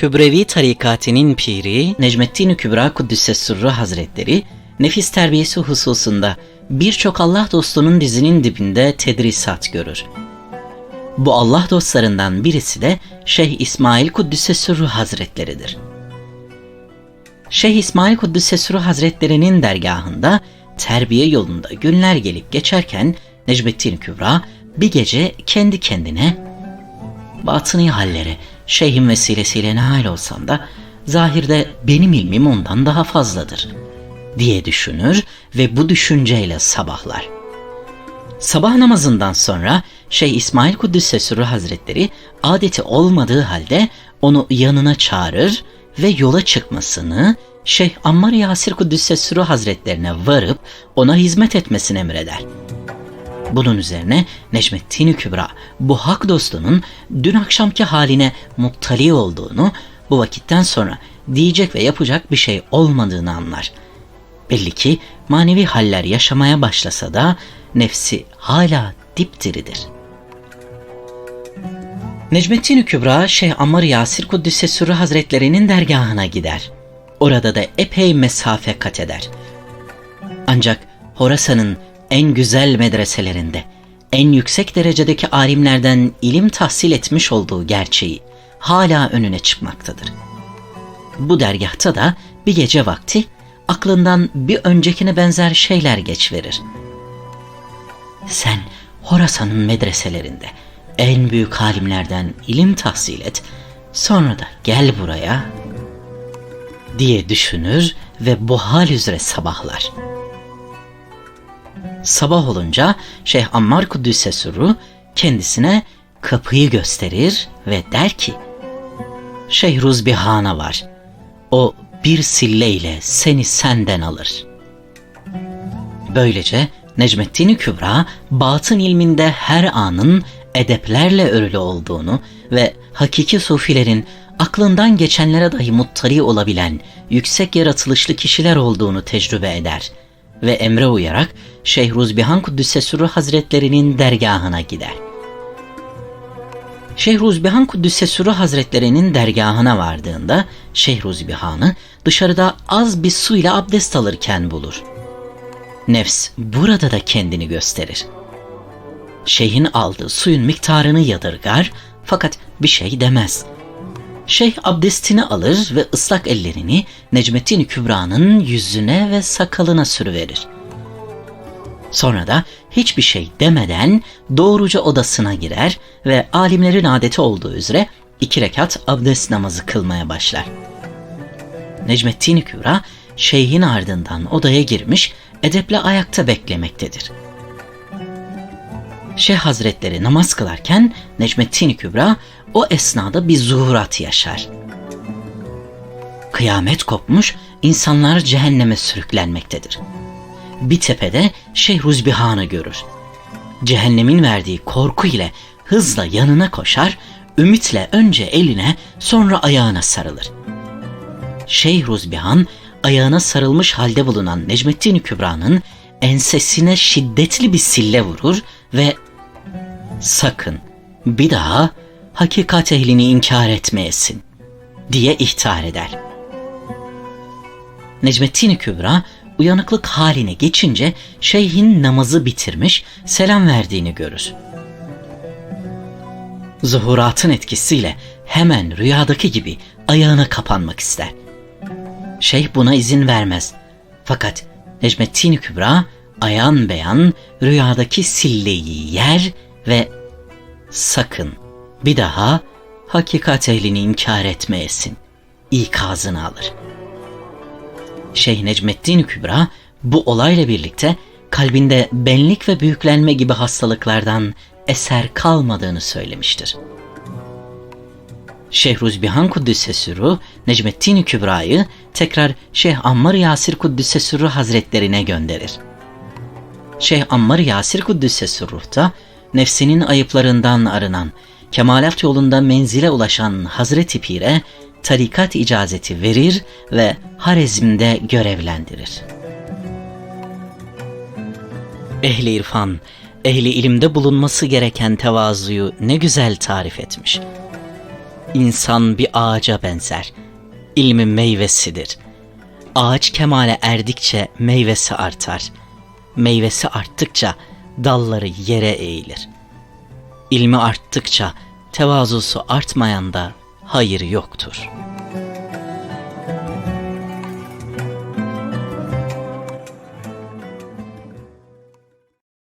Kübrevi tarikatinin piri Necmettin Kübra Kuddüs'e Sırrı Hazretleri nefis terbiyesi hususunda birçok Allah dostunun dizinin dibinde tedrisat görür. Bu Allah dostlarından birisi de Şeyh İsmail Kuddüs'e Sırrı Hazretleridir. Şeyh İsmail Kuddüs'e Sırrı Hazretlerinin dergahında terbiye yolunda günler gelip geçerken Necmettin Kübra bir gece kendi kendine batıni halleri şeyhin vesilesiyle ne hal olsam da zahirde benim ilmim ondan daha fazladır diye düşünür ve bu düşünceyle sabahlar. Sabah namazından sonra Şeyh İsmail Kuddüs'e Sürrü Hazretleri adeti olmadığı halde onu yanına çağırır ve yola çıkmasını Şeyh Ammar Yasir Kuddüs'e Sürrü Hazretlerine varıp ona hizmet etmesini emreder. Bunun üzerine Necmettin Kübra bu hak dostunun dün akşamki haline muttali olduğunu, bu vakitten sonra diyecek ve yapacak bir şey olmadığını anlar. Belli ki manevi haller yaşamaya başlasa da nefsi hala dipdiridir. Necmettin Kübra Şeyh Ammar Yasir Kuddüs'e Sürrü Hazretlerinin dergahına gider. Orada da epey mesafe kat eder. Ancak Horasan'ın en güzel medreselerinde, en yüksek derecedeki alimlerden ilim tahsil etmiş olduğu gerçeği hala önüne çıkmaktadır. Bu dergahta da bir gece vakti aklından bir öncekine benzer şeyler geçverir. Sen Horasan'ın medreselerinde en büyük halimlerden ilim tahsil et, sonra da gel buraya diye düşünür ve bu hal üzere sabahlar.'' Sabah olunca Şeyh Ammar Kuddüs'e Sürru kendisine kapıyı gösterir ve der ki Şeyh Ruzbihan'a var. O bir silleyle seni senden alır. Böylece Necmettin Kübra batın ilminde her anın edeplerle örülü olduğunu ve hakiki sufilerin aklından geçenlere dahi muttali olabilen yüksek yaratılışlı kişiler olduğunu tecrübe eder ve emre uyarak Şeyh Ruzbihan Kuddüs'e Sürrü Hazretlerinin dergahına gider. Şeyh Ruzbihan Kuddüs'e Sürrü Hazretlerinin dergahına vardığında Şeyh Ruzbihan'ı dışarıda az bir su ile abdest alırken bulur. Nefs burada da kendini gösterir. Şeyhin aldığı suyun miktarını yadırgar fakat bir şey demez. Şeyh abdestini alır ve ıslak ellerini Necmettin Kübra'nın yüzüne ve sakalına sürüverir. Sonra da hiçbir şey demeden doğruca odasına girer ve alimlerin adeti olduğu üzere iki rekat abdest namazı kılmaya başlar. Necmettin Kübra şeyhin ardından odaya girmiş edeple ayakta beklemektedir. Şeyh Hazretleri namaz kılarken Necmettin Kübra o esnada bir zuhurat yaşar. Kıyamet kopmuş, insanlar cehenneme sürüklenmektedir. Bir tepede Şeyh Ruzbihan'ı görür. Cehennemin verdiği korku ile hızla yanına koşar, ümitle önce eline sonra ayağına sarılır. Şeyh Ruzbihan ayağına sarılmış halde bulunan Necmettin Kübra'nın ensesine şiddetli bir sille vurur ve sakın bir daha hakikat ehlini inkar etmeyesin diye ihtar eder. Necmettin Kübra uyanıklık haline geçince şeyhin namazı bitirmiş selam verdiğini görür. Zuhuratın etkisiyle hemen rüyadaki gibi ayağına kapanmak ister. Şeyh buna izin vermez. Fakat Necmettin Kübra ayan beyan rüyadaki silleyi yer ve sakın bir daha hakikat ehlini inkar etmeyesin. İkazını alır. Şeyh Necmettin Kübra bu olayla birlikte kalbinde benlik ve büyüklenme gibi hastalıklardan eser kalmadığını söylemiştir. Şeyh Ruzbihan Kuddüs'e Sürru, Necmettin Kübra'yı tekrar Şeyh Ammar Yasir Kuddüs'e Sürru Hazretlerine gönderir. Şeyh Ammar Yasir Kuddüs'e Sürruh'ta nefsinin ayıplarından arınan, kemalat yolunda menzile ulaşan Hazreti Pir'e tarikat icazeti verir ve Harezm'de görevlendirir. Ehli irfan, ehli ilimde bulunması gereken tevazuyu ne güzel tarif etmiş. İnsan bir ağaca benzer. İlmin meyvesidir. Ağaç kemale erdikçe meyvesi artar. Meyvesi arttıkça dalları yere eğilir. İlmi arttıkça tevazusu artmayan da hayır yoktur.''